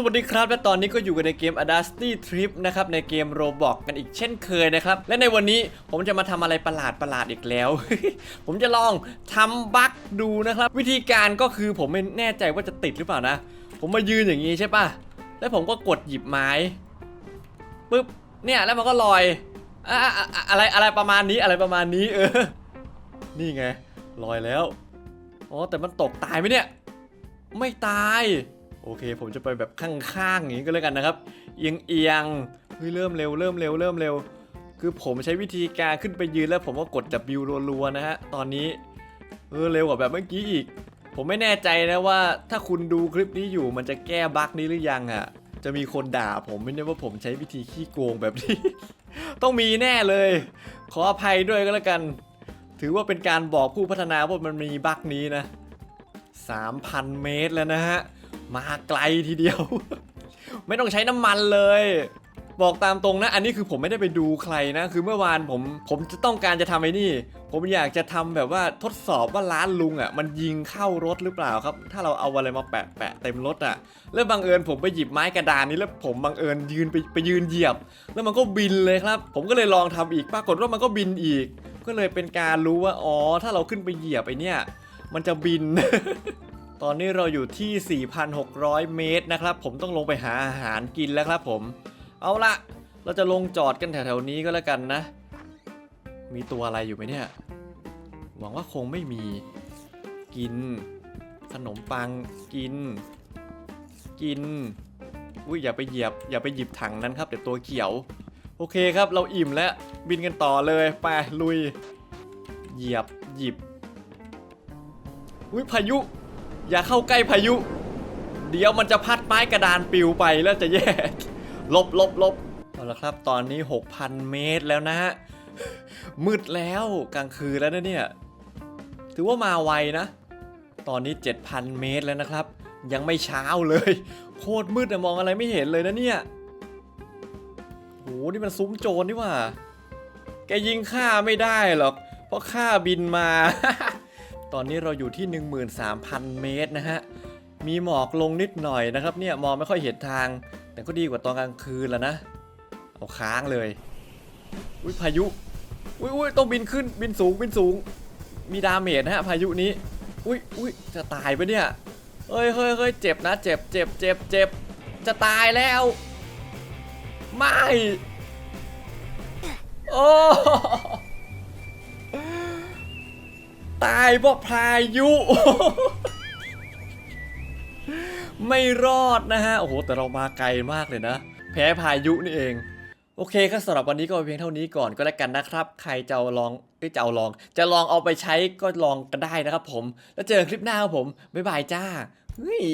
สวัสดีครับ และตอนนี้ก็อยู่กันในเกม a d a s t y Trip นะครับ ในเกม Roblox กันอีกเช่นเคยนะครับ และในวันนี้ผมจะมาทำอะไรประหลาดประหลาดอีกแล้ว ผมจะลองทำบั๊กดูนะครับ วิธีการก็คือผมไม่แน่ใจว่าจะติดหรือเปล่านะ ผมมายืนอย่างนี้ใช่ปะแล้วผมก็กดหยิบไม้ปุ๊บเนี่ยแล้วมันก็ลอยอะอะอะไรอะไรประมาณนี้อะไรประมาณนี้เออ นี่ไงลอยแล้วอ๋อแต่มันตกตายไหมเนี่ย ไม่ตาย โอเค ผมจะไปแบบข้างๆอย่างนี้ก็แล้วกันนะครับ เอียงเอียงๆเฮ้ยเริ่มเร็วเริ่มเร็วเริ่มเร็ว คือผมใช้วิธีการขึ้นไปยืนแล้วผมก็กด W รัวๆนะฮะตอนนี้เออเร็วกว่าแบบเมื่อกี้อีก ผมไม่แน่ใจนะว่า ถ้าคุณดูคลิปนี้อยู่มันจะแก้บั๊กนี้หรือยังอะ จะมีคนด่าผมไม่ได้ว่าผมใช้วิธีขี้โกงแบบนี้ ต้องมีแน่เลย ขออภัยด้วยก็แล้วกัน ถือว่าเป็นการบอกผู้พัฒนาว่ามันมีบั๊กนี้นะ3,000 เมตรแล้วนะฮะ มาไกลทีเดียว ไม่ต้องใช้น้ำมันเลย บอกตามตรงนะ อันนี้คือผมไม่ได้ไปดูใครนะ คือเมื่อวานผม ผมจะต้องการจะทำไอ้นี่ ผมอยากจะทำแบบว่าทดสอบว่าร้านลุงอะ มันยิงเข้ารถหรือเปล่าครับ ถ้าเราเอาอะไรมาแปะแปะเต็มรถอะ แล้วบังเอิญผมไปหยิบไม้กระดานนี้แล้วผมบังเอิญยืนไปไปยืนเหยียบ แล้วมันก็บินเลยครับ ผมก็เลยลองทำอีก ปรากฏว่ามันก็บินอีก ก็เลยเป็นการรู้ว่า อ๋อ ถ้าเราขึ้นไปเหยียบไอเนี่ย มันจะบิน ตอนนี้เราอยู่ที่ 4,600 เมตรนะครับ ผมต้องลงไปหาอาหารกินแล้วครับผม เอาละเราจะลงจอดกันแถวๆนี้ก็แล้วกันนะ มีตัวอะไรอยู่ไหมเนี่ย หวังว่าคงไม่มี กิน ขนมปัง กิน กิน อุ้ยอย่าไปเหยียบ อย่าไปหยิบถังนั้นครับเดี๋ยวตัวเขียว โอเคครับ เราอิ่มแล้วบินกันต่อเลยไปลุย เหยียบหยิบ อุ้ยพายุ อย่าเข้าใกล้พายุ เดี๋ยวมันจะพัดไม้กระดานปิวไปแล้วจะแย่ลบลบลบเอาละครับ ตอนนี้ 6,000 เมตรแล้วนะฮะ มืดแล้วกลางคืนแล้วนะเนี่ย ถือว่ามาไวนะ ตอนนี้ 7,000 เมตรแล้วนะครับ ยังไม่เช้าเลย โคตรมืดอะมองอะไรไม่เห็นเลยนะเนี่ยโหนี่มันซุ้มโจรนี่ว่า แกยิงข้าไม่ได้หรอก เพราะข้าบินมา ตอนนี้เราอยู่ที่ 13,000 เมตรนะฮะ มีหมอกลงนิดหน่อยนะครับเนี่ยมองไม่ค่อยเห็นทาง แต่ก็ดีกว่าตอนกลางคืนแล้วนะ เอาค้างเลย อุ้ยพายุ อุ้ยอุ้ยต้องบินขึ้นบินสูงบินสูง มีดาเมจนะฮะพายุนี้ อุ้ยอุ้ยจะตายปะเนี่ยเฮ้ยเฮ้ยเฮ้ยเจ็บนะเจ็บเจ็บเจ็บเจ็บจะตายแล้ว ไม่ โอ้ ตายเพราะพายุ ไม่รอดนะฮะ โอ้โห แต่เรามาไกลมากเลยนะ แพ้พายุนี่เอง โอเคครับสำหรับวันนี้ก็เพียงเท่านี้ก่อนก็แล้วกันนะครับ ใครจะลองที่จะเอาลอง จะลองเอาไปใช้ก็ลองกันได้นะครับผม แล้วเจอกันคลิปหน้าครับผม บ๊ายบายจ้าเฮ้ย